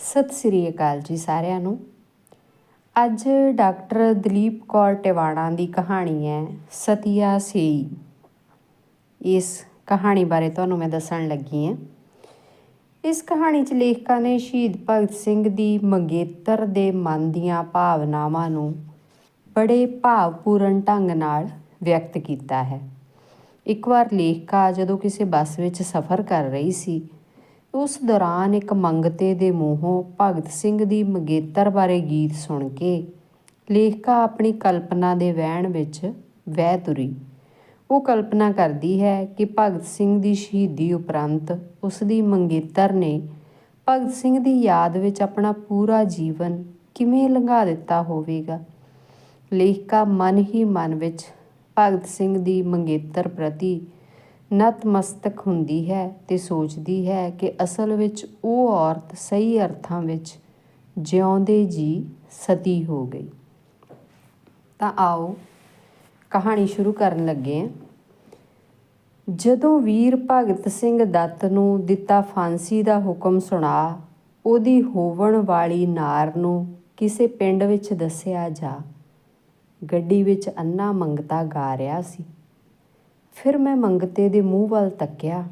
ਸਤਿ ਸ੍ਰੀ ਅਕਾਲ ਜੀ ਸਾਰਿਆਂ ਨੂੰ। ਅੱਜ ਡਾਕਟਰ ਦਲੀਪ ਕੌਰ ਟਿਵਾਣਾ ਦੀ ਕਹਾਣੀ ਹੈ ਸਤੀਆ ਸੇਈ। ਇਸ ਕਹਾਣੀ ਬਾਰੇ ਤੁਹਾਨੂੰ ਮੈਂ ਦੱਸਣ ਲੱਗੀ ਹਾਂ। ਇਸ ਕਹਾਣੀ 'ਚ ਲੇਖਕਾਂ ਨੇ ਸ਼ਹੀਦ ਭਗਤ ਸਿੰਘ ਦੀ ਮੰਗੇਤਰ ਦੇ ਮਨ ਦੀਆਂ ਭਾਵਨਾਵਾਂ ਨੂੰ ਬੜੇ ਭਾਵਪੂਰਨ ਢੰਗ ਨਾਲ ਵਿਅਕਤ ਕੀਤਾ ਹੈ। ਇੱਕ ਵਾਰ ਲੇਖਕਾ ਜਦੋਂ ਕਿਸੇ ਬੱਸ ਵਿੱਚ ਸਫ਼ਰ ਕਰ ਰਹੀ ਸੀ ਉਸ ਦੌਰਾਨ ਇੱਕ ਮੰਗਤੇ ਦੇ ਮੂੰਹੋਂ ਭਗਤ ਸਿੰਘ ਦੀ ਮੰਗੇਤਰ ਬਾਰੇ ਗੀਤ ਸੁਣ ਕੇ ਲੇਖਕਾ ਆਪਣੀ ਕਲਪਨਾ ਦੇ ਵਹਿਣ ਵਿੱਚ ਵਹਿ ਤੁਰੀ। ਉਹ ਕਲਪਨਾ ਕਰਦੀ ਹੈ ਕਿ ਭਗਤ ਸਿੰਘ ਦੀ ਸ਼ਹੀਦੀ ਉਪਰੰਤ ਉਸ ਦੀ ਮੰਗੇਤਰ ਨੇ ਭਗਤ ਸਿੰਘ ਦੀ ਯਾਦ ਵਿੱਚ ਆਪਣਾ ਪੂਰਾ ਜੀਵਨ ਕਿਵੇਂ ਲੰਘਾ ਦਿੱਤਾ ਹੋਵੇਗਾ? ਲੇਖਕਾ ਮਨ ਹੀ ਮਨ ਵਿੱਚ ਭਗਤ ਸਿੰਘ ਦੀ ਮੰਗੇਤਰ ਪ੍ਰਤੀ ਨਤਮਸਤਕ ਹੁੰਦੀ ਹੈ ਤੇ ਸੋਚਦੀ ਹੈ ਕਿ ਅਸਲ ਵਿੱਚ ਉਹ ਔਰਤ ਸਹੀ ਅਰਥਾਂ ਵਿੱਚ ਜਿਉਂਦੇ ਜੀ ਸਤੀ ਹੋ ਗਈ। ਤਾਂ ਆਓ ਕਹਾਣੀ ਸ਼ੁਰੂ ਕਰਨ ਲੱਗੇ ਹਾਂ। ਜਦੋਂ ਵੀਰ ਭਗਤ ਸਿੰਘ ਦੱਤ ਨੂੰ ਦਿੱਤਾ ਫਾਂਸੀ ਦਾ ਹੁਕਮ ਸੁਣਾ, ਉਹਦੀ ਹੋਵਣ ਵਾਲੀ ਨਾਰ ਨੂੰ ਕਿਸੇ ਪਿੰਡ ਵਿੱਚ ਦੱਸਿਆ ਜਾ, ਗੱਡੀ ਵਿੱਚ ਅੰਨਾ ਮੰਗਤਾ ਗਾ ਰਿਹਾ ਸੀ। ਫਿਰ ਮੈਂ ਮੰਗਤੇ ਦੇ ਮੂੰਹ ਵੱਲ ਤੱਕਿਆ,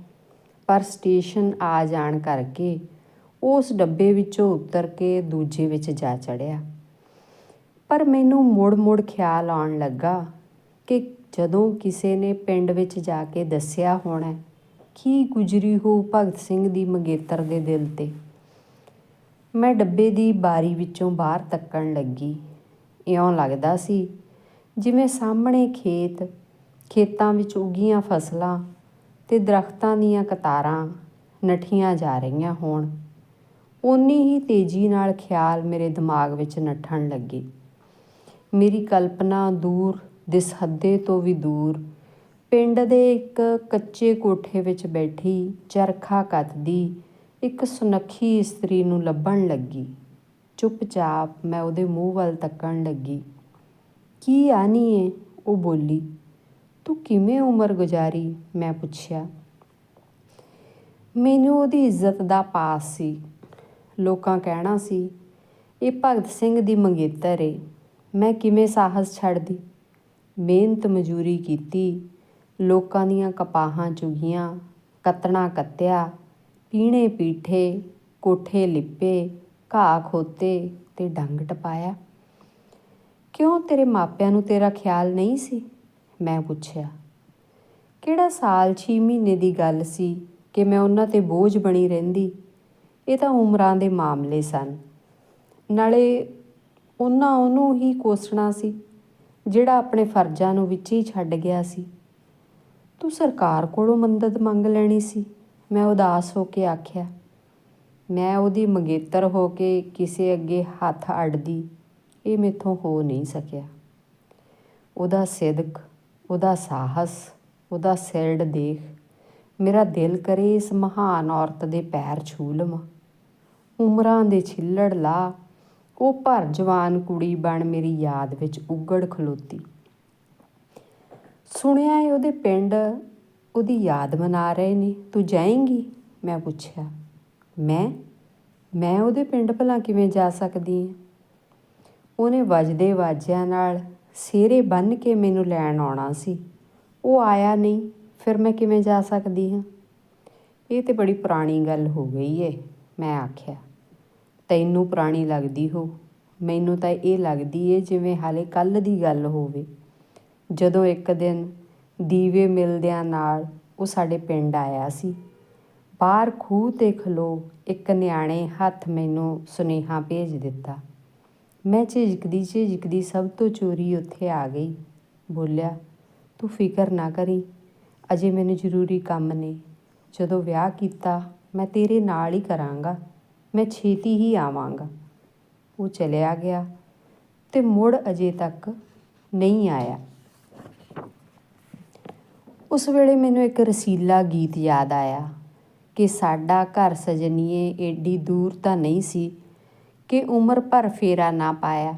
ਪਰ ਸਟੇਸ਼ਨ ਆ ਜਾਣ ਕਰਕੇ ਉਸ ਡੱਬੇ ਵਿੱਚੋਂ ਉਤਰ ਕੇ ਦੂਜੇ ਵਿੱਚ ਜਾ ਚੜਿਆ। ਪਰ ਮੈਨੂੰ ਮੁੜ-ਮੁੜ ਖਿਆਲ ਆਉਣ ਲੱਗਾ ਕਿ ਜਦੋਂ ਕਿਸੇ ਨੇ ਪਿੰਡ ਵਿੱਚ ਜਾ ਕੇ ਦੱਸਿਆ ਹੋਣਾ, ਕੀ ਗੁਜਰੀ ਹੋ ਭਗਤ ਸਿੰਘ ਦੀ ਮੰਗੇਤਰ ਦੇ ਦਿਲ ਤੇ। ਮੈਂ ਡੱਬੇ ਦੀ ਬਾਰੀ ਵਿੱਚੋਂ ਬਾਹਰ ਤੱਕਣ ਲੱਗੀ। ਇਉਂ ਲੱਗਦਾ ਸੀ ਜਿਵੇਂ ਸਾਹਮਣੇ ਖੇਤ ਖੇਤਾਂ ਵਿੱਚ ਉੱਗੀਆਂ ਫਸਲਾਂ ਤੇ ਦਰਖਤਾਂ ਦੀਆਂ ਕਤਾਰਾਂ ਨੱਠੀਆਂ ਜਾ ਰਹੀਆਂ ਹੋਣ। ਓਨੀ ਹੀ ਤੇਜ਼ੀ ਨਾਲ ਖਿਆਲ ਮੇਰੇ ਦਿਮਾਗ ਵਿੱਚ ਨੱਠਣ ਲੱਗੇ। ਮੇਰੀ ਕਲਪਨਾ ਦੂਰ, ਦਿਸ ਹੱਦੇ ਤੋਂ ਵੀ ਦੂਰ, ਪਿੰਡ ਦੇ ਇੱਕ ਕੱਚੇ ਕੋਠੇ ਵਿੱਚ ਬੈਠੀ ਚਰਖਾ ਕੱਤਦੀ ਇੱਕ ਸੁਨੱਖੀ ਇਸਤਰੀ ਨੂੰ ਲੱਭਣ ਲੱਗੀ। ਚੁੱਪਚਾਪ ਮੈਂ ਉਹਦੇ ਮੂੰਹ ਵੱਲ ਤੱਕਣ ਲੱਗੀ। ਕੀ ਆਨੀ ਏ? ਉਹ ਬੋਲੀ। ਤੂੰ ਕਿਵੇਂ ਉਮਰ ਗੁਜ਼ਾਰੀ? ਮੈਂ ਪੁੱਛਿਆ। ਮੈਨੂੰ ਉਹਦੀ ਇੱਜ਼ਤ ਦਾ ਪਾਸ ਸੀ। ਲੋਕਾਂ ਕਹਿਣਾ ਸੀ, ਇਹ ਭਗਤ ਸਿੰਘ ਦੀ ਮੰਗੇਤਰ ਏ। ਮੈਂ ਕਿਵੇਂ ਸਾਹਸ ਛੱਡਦੀ? ਮਿਹਨਤ ਮਜ਼ਦੂਰੀ ਕੀਤੀ, ਲੋਕਾਂ ਦੀਆਂ ਕਪਾਹਾਂ ਚੁਗੀਆਂ, ਕਤਣਾ ਕੱਤਿਆ, ਪੀਣੇ ਪੀਠੇ, ਕੋਠੇ ਲਿੱਪੇ, ਘਾਹ ਖੋਤੇ ਤੇ ਡੰਗ ਟਪਾਇਆ। ਕਿਉਂ ਤੇਰੇ ਮਾਪਿਆਂ ਨੂੰ ਤੇਰਾ ਖਿਆਲ ਨਹੀਂ ਸੀ? ਮੈਂ ਪੁੱਛਿਆ, ਕਿਹੜਾ ਸਾਲ 6 ਮਹੀਨੇ ਦੀ ਗੱਲ ਸੀ ਕਿ ਮੈਂ ਉਹਨਾਂ ਤੇ ਬੋਝ ਬਣੀ ਰਹਿੰਦੀ? ਇਹ ਤਾਂ ਉਮਰਾਂ ਦੇ ਮਾਮਲੇ ਸਨ। ਨਾਲੇ ਉਹਨਾਂ ਉਹਨੂੰ ਹੀ ਕੋਸਣਾ ਸੀ, ਜਿਹੜਾ ਆਪਣੇ ਫਰਜ਼ਾਂ ਨੂੰ ਵਿੱਚ ਹੀ ਛੱਡ ਗਿਆ ਸੀ। ਤੂੰ ਸਰਕਾਰ ਕੋਲੋਂ ਮਦਦ ਮੰਗ ਲੈਣੀ ਸੀ? ਮੈਂ ਉਦਾਸ ਹੋ ਕੇ ਆਖਿਆ, ਮੈਂ ਉਹਦੀ ਮੰਗੇਤਰ ਹੋ ਕੇ ਕਿਸੇ ਅੱਗੇ ਹੱਥ ਅੜਦੀ ਇਹ ਮੇਥੋਂ ਹੋ ਨਹੀਂ ਸਕਿਆ। ਉਹਦਾ ਸਿਦਕ ਉਹਦਾ ਸਾਹਸ, ਉਹਦਾ ਸਿਰੜ ਦੇਖ, ਮੇਰਾ ਦਿਲ ਕਰੇ ਇਸ ਮਹਾਨ ਔਰਤ ਦੇ ਪੈਰ ਛੂ ਲਵਾਂ। ਉਮਰਾਂ ਦੇ ਛਿੱਲੜ ਲਾ, ਉਹ ਭਰ ਜਵਾਨ ਕੁੜੀ ਬਣ ਮੇਰੀ ਯਾਦ ਵਿੱਚ ਉਗੜ ਖਲੋਤੀ। ਸੁਣਿਆ ਏ ਉਹਦੇ ਪਿੰਡ, ਉਹਦੀ ਯਾਦ ਮਨਾ ਰਹੇ ਨੇ, ਤੂੰ ਜਾਏਂਗੀ? ਮੈਂ ਪੁੱਛਿਆ। ਮੈਂ? ਮੈਂ ਉਹਦੇ ਪਿੰਡ ਭਲਾ ਕਿਵੇਂ ਜਾ ਸਕਦੀ ਹਾਂ ਉਹਨੇ ਵੱਜਦੇ ਵਾਜਿਆਂ ਨਾਲ ਸਿਹਰੇ ਬੰਨ ਕੇ ਮੈਨੂੰ ਲੈਣ ਆਉਣਾ ਸੀ। ਉਹ ਆਇਆ ਨਹੀਂ, ਫਿਰ ਮੈਂ ਕਿਵੇਂ ਜਾ ਸਕਦੀ ਹਾਂ? ਇਹ ਤੇ ਬੜੀ ਪੁਰਾਣੀ ਗੱਲ ਹੋ ਗਈ ਏ, ਮੈਂ ਆਖਿਆ। ਤੈਨੂੰ ਪੁਰਾਣੀ ਲੱਗਦੀ ਹੋ, ਮੈਨੂੰ ਤਾਂ ਇਹ ਲੱਗਦੀ ਏ ਜਿਵੇਂ ਹਾਲੇ ਕੱਲ ਦੀ ਗੱਲ ਹੋਵੇ। ਜਦੋਂ ਇੱਕ ਦਿਨ ਦੀਵੇ ਮਿਲਦਿਆਂ ਨਾਲ ਉਹ ਸਾਡੇ ਪਿੰਡ ਆਇਆ ਸੀ। ਬਾਹਰ ਖੂਹ ਤੇ ਖਲੋ ਇੱਕ ਨਿਆਣੇ ਹੱਥ ਮੈਨੂੰ ਸੁਨੇਹਾ ਭੇਜ ਦਿੱਤਾ। ਮੈਂ ਝਿਜਕਦੀ ਝਿਜਕਦੀ ਸਭ ਤੋਂ ਚੋਰੀ ਉੱਥੇ ਆ ਗਈ। ਬੋਲਿਆ, ਤੂੰ ਫਿਕਰ ਨਾ ਕਰੀ, ਅਜੇ ਮੈਨੂੰ ਜ਼ਰੂਰੀ ਕੰਮ ਨੇ। ਜਦੋਂ ਵਿਆਹ ਕੀਤਾ, ਮੈਂ ਤੇਰੇ ਨਾਲ ਹੀ ਕਰਾਂਗਾ, ਮੈਂ ਛੇਤੀ ਹੀ ਆਵਾਂਗਾ। ਉਹ ਚਲਿਆ ਗਿਆ ਤੇ ਮੁੜ ਅਜੇ ਤੱਕ ਨਹੀਂ ਆਇਆ। ਉਸ ਵੇਲੇ ਮੈਨੂੰ ਇੱਕ ਰਸੀਲਾ ਗੀਤ ਯਾਦ ਆਇਆ ਕਿ ਸਾਡਾ ਘਰ ਸਜਣੀਏ ਏਡੀ ਦੂਰ ਤਾਂ ਨਹੀਂ ਸੀ ਕਿ ਉਮਰ ਭਰ ਫੇਰਾ ਨਾ ਪਾਇਆ।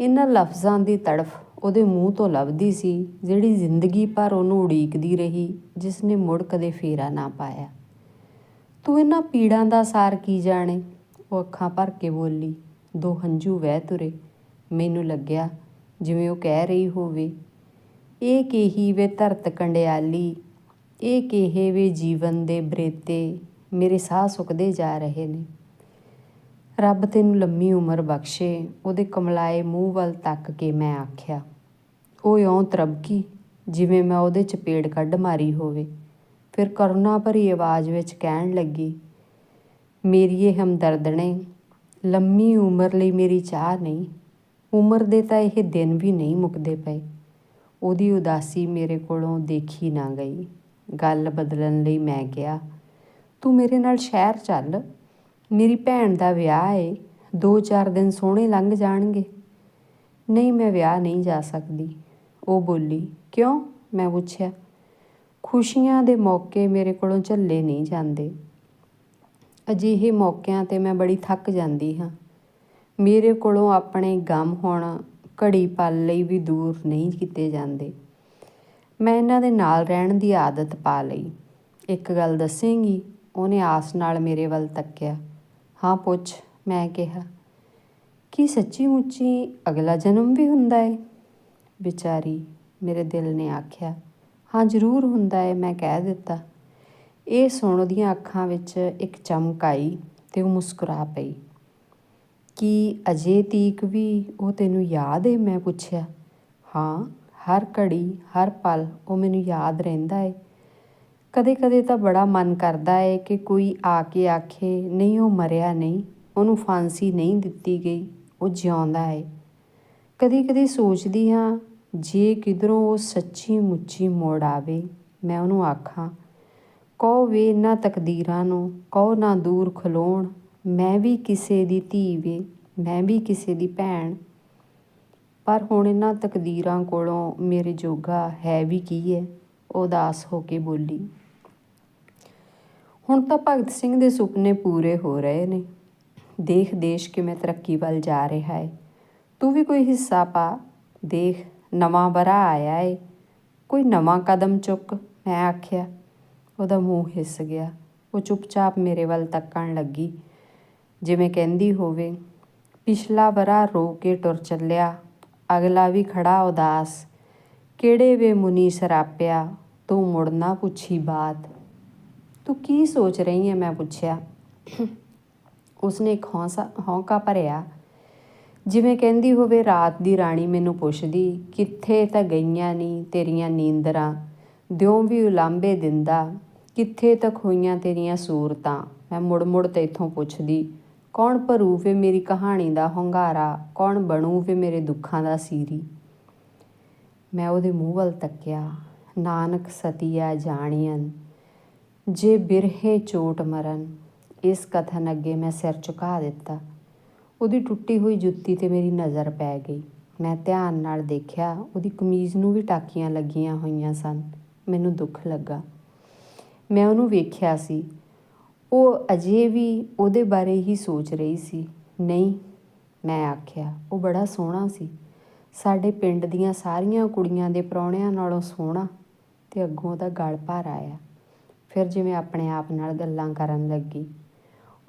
ਇਹਨਾਂ ਲਫ਼ਜ਼ਾਂ ਦੀ ਤੜਫ ਉਹਦੇ ਮੂੰਹ ਤੋਂ ਲੱਭਦੀ ਸੀ, ਜਿਹੜੀ ਜ਼ਿੰਦਗੀ ਭਰ ਉਹਨੂੰ ਉਡੀਕਦੀ ਰਹੀ ਜਿਸ ਨੇ ਮੁੜ ਕਦੇ ਫੇਰਾ ਨਾ ਪਾਇਆ। ਤੂੰ ਇਹਨਾਂ ਪੀੜਾਂ ਦਾ ਸਾਰ ਕੀ ਜਾਣੇ? ਉਹ ਅੱਖਾਂ ਭਰ ਕੇ ਬੋਲੀ। ਦੋ ਹੰਝੂ ਵਹਿ ਤੁਰੇ। ਮੈਨੂੰ ਲੱਗਿਆ ਜਿਵੇਂ ਉਹ ਕਹਿ ਰਹੀ ਹੋਵੇ, ਇਹ ਕਹੀ ਵੇ ਧਰਤ ਕੰਡਿਆਲੀ, ਇਹ ਕਹੇ ਵੇ ਜੀਵਨ ਦੇ ਬਰੇਤੇ, ਮੇਰੇ ਸਾਹ ਸੁੱਕਦੇ ਜਾ ਰਹੇ ਨੇ। ਰੱਬ ਤੈਨੂੰ ਲੰਮੀ ਉਮਰ ਬਖਸ਼ੇ, ਉਹਦੇ ਕਮਲਾਏ ਮੂੰਹ ਵੱਲ ਤੱਕ ਕੇ ਮੈਂ ਆਖਿਆ ਉਹ ਇਉਂ ਤਰਬਕੀ, ਜਿਵੇਂ ਮੈਂ ਉਹਦੇ ਚਪੇੜ ਕੱਢ ਮਾਰੀ ਹੋਵੇ। ਫਿਰ ਕਰੁਣਾ ਭਰੀ ਆਵਾਜ਼ ਵਿੱਚ ਕਹਿਣ ਲੱਗੀ, ਮੇਰੀ ਇਹ ਹਮਦਰਦਣੇ, ਲੰਮੀ ਉਮਰ ਲਈ ਮੇਰੀ ਚਾਹ ਨਹੀਂ, ਉਮਰ ਦੇ ਤਾਂ ਇਹ ਦਿਨ ਵੀ ਨਹੀਂ ਮੁੱਕਦੇ ਪਏ। ਉਹਦੀ ਉਦਾਸੀ ਮੇਰੇ ਕੋਲੋਂ ਦੇਖੀ ਨਾ ਗਈ। ਗੱਲ ਬਦਲਣ ਲਈ ਮੈਂ ਕਿਹਾ, ਤੂੰ ਮੇਰੇ ਨਾਲ ਸ਼ਹਿਰ ਚੱਲ ਮੇਰੀ ਭੈਣ ਦਾ ਵਿਆਹ ਏ ਦੋ ਚਾਰ ਦਿਨ ਸੋਹਣੇ ਲੰਘ ਜਾਣਗੇ। ਨਹੀਂ, ਮੈਂ ਵਿਆਹ ਨਹੀਂ ਜਾ ਸਕਦੀ। ਉਹ ਬੋਲੀ, ਕਿਉਂ? ਮੈਂ ਪੁੱਛਿਆ। ਖੁਸ਼ੀਆਂ ਦੇ ਮੌਕੇ ਮੇਰੇ ਕੋਲੋਂ ਝੱਲੇ ਨਹੀਂ ਜਾਂਦੇ। ਅਜਿਹੇ ਮੌਕਿਆਂ ਤੇ ਮੈਂ ਬੜੀ ਥੱਕ ਜਾਂਦੀ ਹਾਂ। ਮੇਰੇ ਕੋਲੋਂ ਆਪਣੇ ਗਮ ਹੁਣ, ਘੜੀ ਪਲ ਲਈ ਵੀ ਦੂਰ ਨਹੀਂ ਕੀਤੇ ਜਾਂਦੇ। ਮੈਂ ਇਹਨਾਂ ਦੇ ਨਾਲ ਰਹਿਣ ਦੀ ਆਦਤ ਪਾ ਲਈ। ਇੱਕ ਗੱਲ ਦੱਸੇਂਗੀ? ਉਹਨੇ ਆਸ ਨਾਲ ਮੇਰੇ ਵੱਲ ਤੱਕਿਆ। ਹਾਂ ਪੁੱਛ, ਮੈਂ ਕਿਹਾ, ਕੀ ਸੱਚੀ ਮੁੱਚੀ ਅਗਲਾ ਜਨਮ ਵੀ ਹੁੰਦਾ ਏ? ਵਿਚਾਰੀ ਮੇਰੇ ਦਿਲ ਨੇ ਆਖਿਆ, ਹਾਂ, ਜ਼ਰੂਰ ਹੁੰਦਾ ਏ, ਮੈਂ ਕਹਿ ਦਿੱਤਾ। ਇਹ ਸੁਣ ਉਹਦੀਆਂ ਅੱਖਾਂ ਵਿੱਚ ਇੱਕ ਚਮਕ ਆਈ ਤੇ ਉਹ ਮੁਸਕਰਾ ਪਈ। ਕੀ ਅਜੇ ਤੀਕ ਵੀ ਉਹ ਤੈਨੂੰ ਯਾਦ ਏ? ਮੈਂ ਪੁੱਛਿਆ। ਹਾਂ, ਹਰ ਘੜੀ, ਹਰ ਪਲ ਉਹ ਮੈਨੂੰ ਯਾਦ ਰਹਿੰਦਾ ਏ। ਕਦੇ ਕਦੇ ਤਾਂ ਬੜਾ ਮਨ ਕਰਦਾ ਏ ਕਿ ਕੋਈ ਆ ਕੇ ਆਖੇ, ਨਹੀਂ, ਉਹ ਮਰਿਆ ਨਹੀਂ, ਉਹਨੂੰ ਫਾਂਸੀ ਨਹੀਂ ਦਿੱਤੀ ਗਈ, ਉਹ ਜਿਉਂਦਾ ਏ। ਕਦੇ ਕਦੇ ਸੋਚਦੀ ਹਾਂ, ਜੇ ਕਿਧਰੋਂ ਉਹ ਸੱਚੀ ਮੁੱਚੀ ਮੋੜ ਆਵੇ, ਮੈਂ ਉਹਨੂੰ ਆਖਾਂ, ਕਹੋ ਵੇ ਇਹਨਾਂ ਤਕਦੀਰਾਂ ਨੂੰ, ਕਹੋ ਨਾ ਦੂਰ ਖਲੋਣ, ਮੈਂ ਵੀ ਕਿਸੇ ਦੀ ਧੀ ਵੇ, ਮੈਂ ਵੀ ਕਿਸੇ ਦੀ ਭੈਣ। ਪਰ ਹੁਣ ਇਹਨਾਂ ਤਕਦੀਰਾਂ ਕੋਲੋਂ ਮੇਰੇ ਜੋਗਾ ਹੈ ਵੀ ਕੀ ਹੈ ਉਦਾਸ ਹੋ ਕੇ ਬੋਲੀ। ਹੁਣ ਤਾਂ ਭਗਤ ਸਿੰਘ ਦੇ ਸੁਪਨੇ ਪੂਰੇ ਹੋ ਰਹੇ ਨੇ। ਦੇਖ, ਦੇਸ਼ ਕਿਵੇਂ ਤਰੱਕੀ ਵੱਲ ਜਾ ਰਿਹਾ ਹੈ ਤੂੰ ਵੀ ਕੋਈ ਹਿੱਸਾ ਪਾ। ਦੇਖ, ਨਵਾਂ ਬਰਾ ਆਇਆ ਏ। ਕੋਈ ਨਵਾਂ ਕਦਮ ਚੁੱਕ, ਮੈਂ ਆਖਿਆ। ਉਹਦਾ ਮੂੰਹ ਹਿੱਸ ਗਿਆ। ਉਹ ਚੁੱਪਚਾਪ ਮੇਰੇ ਵੱਲ ਤੱਕਣ ਲੱਗੀ। ਜਿਵੇਂ ਕਹਿੰਦੀ ਹੋਵੇ, ਪਿਛਲਾ ਬਰਾ ਰੋ ਕੇ ਟੁਰ ਚੱਲਿਆ। ਅਗਲਾ ਵੀ ਖੜਾ ਉਦਾਸ। ਕਿਹੜੇ ਵੇ ਮੁਨੀ ਸਰਾਪਿਆ, ਤੂੰ ਮੁੜਨਾ ਪੁੱਛੀ ਬਾਤ। ਤੂੰ ਕੀ ਸੋਚ ਰਹੀ ਹੈ ਮੈਂ ਪੁੱਛਿਆ। ਉਸਨੇ ਇੱਕ ਹੌਂਸਾ, ਹੌਂਕਾ ਭਰਿਆ। ਜਿਵੇਂ ਕਹਿੰਦੀ ਹੋਵੇ, ਰਾਤ ਦੀ ਰਾਣੀ ਮੈਨੂੰ ਪੁੱਛਦੀ, ਕਿੱਥੇ ਤਾਂ ਗਈਆਂ ਨਹੀਂ ਤੇਰੀਆਂ ਨੀਂਦਰਾਂ? ਦਿਉ ਵੀ ਉਲਾਂਬੇ ਦਿੰਦਾ, ਕਿੱਥੇ ਤੱਕ ਹੋਈਆਂ ਤੇਰੀਆਂ ਸੂਰਤਾਂ? ਮੈਂ ਮੁੜ ਮੁੜ ਤੇ ਇਥੋਂ ਪੁੱਛਦੀ, ਕੌਣ ਭਰੂ ਵੇ ਮੇਰੀ ਕਹਾਣੀ ਦਾ ਹੰਗਾਰਾ? ਕੌਣ ਬਣੂ ਵੇ ਮੇਰੇ ਦੁੱਖਾਂ ਦਾ ਸੀਰੀ? ਮੈਂ ਉਹਦੇ ਮੂੰਹ ਵੱਲ ਤੱਕਿਆ, ਨਾਨਕ ਸਤੀਆ ਜਾਣੀਆਂ ਜੇ ਬਿਰਹੇ ਚੋਟ ਮਰਨ, ਇਸ ਕਥਨ ਅੱਗੇ ਮੈਂ ਸਿਰ ਝੁਕਾ ਦਿੱਤਾ। ਉਹਦੀ ਟੁੱਟੀ ਹੋਈ ਜੁੱਤੀ ਤੇ ਮੇਰੀ ਨਜ਼ਰ ਪੈ ਗਈ। ਮੈਂ ਧਿਆਨ ਨਾਲ ਦੇਖਿਆ, ਉਹਦੀ ਕਮੀਜ਼ ਨੂੰ ਵੀ ਟਾਕੀਆਂ ਲੱਗੀਆਂ ਹੋਈਆਂ ਸਨ। ਮੈਨੂੰ ਦੁੱਖ ਲੱਗਾ। ਮੈਂ ਉਹਨੂੰ ਵੇਖਿਆ ਸੀ। ਉਹ ਅਜੇ ਵੀ ਉਹਦੇ ਬਾਰੇ ਹੀ ਸੋਚ ਰਹੀ ਸੀ। ਨਹੀਂ, ਮੈਂ ਆਖਿਆ, ਉਹ ਬੜਾ ਸੋਹਣਾ ਸੀ। ਸਾਡੇ ਪਿੰਡ ਦੀਆਂ ਸਾਰੀਆਂ ਕੁੜੀਆਂ ਦੇ ਪ੍ਰਾਹੁਣਿਆਂ ਨਾਲੋਂ ਸੋਹਣਾ ਤੇ ਅੱਗੋਂ ਦਾ ਗਲ ਭਰ ਆਇਆ। ਫਿਰ ਜਿਵੇਂ ਆਪਣੇ ਆਪ ਨਾਲ ਗੱਲਾਂ ਕਰਨ ਲੱਗੀ।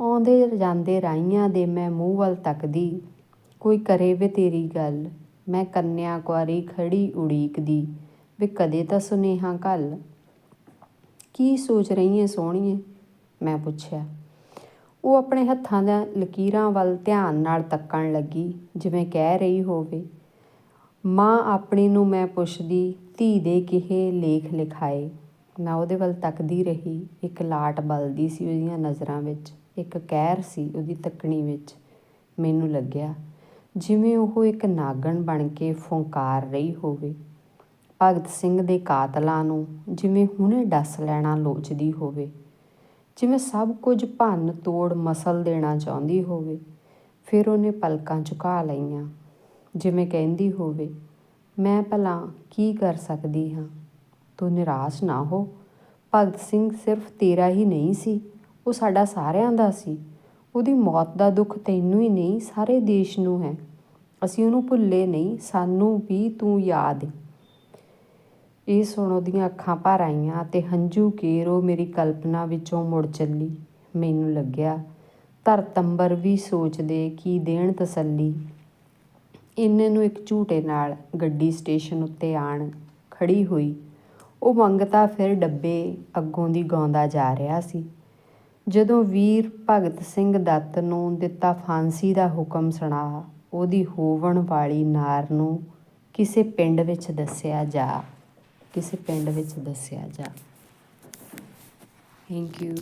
ਆਉਂਦੇ ਜਾਂਦੇ ਰਾਈਆਂ ਦੇ ਮੈਂ ਮੂੰਹ ਵੱਲ ਤੱਕਦੀ, ਕੋਈ ਕਰੇ ਵੇ ਤੇਰੀ ਗੱਲ, ਮੈਂ ਕੰਨਿਆ ਕੁਆਰੀ ਖੜੀ ਉਡੀਕਦੀ, ਵੀ ਕਦੇ ਤਾਂ ਸੁਨੇਹਾ ਕੱਲ ਕੀ ਸੋਚ ਰਹੀ ਹੈ ਸੋਹਣੀਏ? ਮੈਂ ਪੁੱਛਿਆ। ਉਹ ਆਪਣੇ ਹੱਥਾਂ ਦੇ ਲਕੀਰਾਂ ਵੱਲ ਧਿਆਨ ਨਾਲ ਤੱਕਣ ਲੱਗੀ, ਜਿਵੇਂ ਕਹਿ ਰਹੀ ਹੋਵੇ, ਮਾਂ ਆਪਣੀ ਨੂੰ ਮੈਂ ਪੁੱਛਦੀ, ਧੀ ਦੇ ਕਿਹੇ ਲੇਖ ਲਿਖਾਏ? ਮੈਂ ਉਹਦੇ ਵੱਲ ਤੱਕਦੀ ਰਹੀ, ਇੱਕ ਲਾਟ ਬਲਦੀ ਸੀ ਉਹਦੀਆਂ ਨਜ਼ਰਾਂ ਵਿੱਚ, ਇੱਕ ਕਹਿਰ ਸੀ ਉਹਦੀ ਤੱਕਣੀ ਵਿੱਚ। ਮੈਨੂੰ ਲੱਗਿਆ ਜਿਵੇਂ ਉਹ ਇੱਕ ਨਾਗਣ ਬਣ ਕੇ ਫੁੰਕਾਰ ਰਹੀ ਹੋਵੇ। ਭਗਤ ਸਿੰਘ ਦੇ ਕਾਤਲਾਂ ਨੂੰ ਜਿਵੇਂ ਹੁਣੇ ਡੱਸ ਲੈਣਾ ਲੋਚਦੀ ਹੋਵੇ। ਜਿਵੇਂ ਸਭ ਕੁਝ ਭੰਨ ਤੋੜ ਮਸਲ ਦੇਣਾ ਚਾਹੁੰਦੀ ਹੋਵੇ। ਫਿਰ ਉਹਨੇ ਪਲਕਾਂ ਝੁਕਾ ਲਈਆਂ। ਜਿਵੇਂ ਕਹਿੰਦੀ ਹੋਵੇ, ਮੈਂ ਭਲਾ ਕੀ ਕਰ ਸਕਦੀ ਹਾਂ? ਤੂੰ ਨਿਰਾਸ਼ ਨਾ ਹੋ। ਭਗਤ ਸਿੰਘ ਸਿਰਫ ਤੇਰਾ ਹੀ ਨਹੀਂ ਸੀ, ਉਹ ਸਾਡਾ ਸਾਰਿਆਂ ਦਾ ਸੀ। ਉਹਦੀ ਮੌਤ ਦਾ ਦੁੱਖ ਤੈਨੂੰ ਹੀ ਨਹੀਂ, ਸਾਰੇ ਦੇਸ਼ ਨੂੰ ਹੈ। ਅਸੀਂ ਉਹਨੂੰ ਭੁੱਲੇ ਨਹੀਂ, ਸਾਨੂੰ ਵੀ ਤੂੰ ਯਾਦ ਹੈ ਇਹ ਸੁਣ ਉਹਦੀਆਂ ਅੱਖਾਂ ਭਰ ਆਈਆਂ ਤੇ ਹੰਝੂ ਕੇਰ ਉਹ ਮੇਰੀ ਕਲਪਨਾ ਵਿੱਚੋਂ ਮੁੜ ਚੱਲੀ। ਮੈਨੂੰ ਲੱਗਿਆ, ਧਰਤੰਬਰ ਵੀ ਸੋਚਦੇ ਕੀ ਦੇਣ ਤਸੱਲੀ। ਇੰਨੇ ਨੂੰ ਇੱਕ ਝੂਟੇ ਨਾਲ ਗੱਡੀ ਸਟੇਸ਼ਨ ਉੱਤੇ ਆਣ ਖੜੀ ਹੋਈ। ਉਹ ਮੰਗਤਾ ਫਿਰ ਡੱਬੇ ਅੱਗੋਂ ਦੀ ਗਾਉਂਦਾ ਜਾ ਰਿਹਾ ਸੀ। ਜਦੋਂ ਵੀਰ ਭਗਤ ਸਿੰਘ ਦੱਤ ਨੂੰ ਦਿੱਤਾ ਫਾਂਸੀ ਦਾ ਹੁਕਮ ਸੁਣਾ, ਉਹਦੀ ਹੋਵਣ ਵਾਲੀ ਨਾਰ ਨੂੰ ਕਿਸੇ ਪਿੰਡ ਵਿੱਚ ਦੱਸਿਆ ਜਾ, ਕਿਸੇ ਪਿੰਡ ਵਿੱਚ ਦੱਸਿਆ ਜਾ। Thank you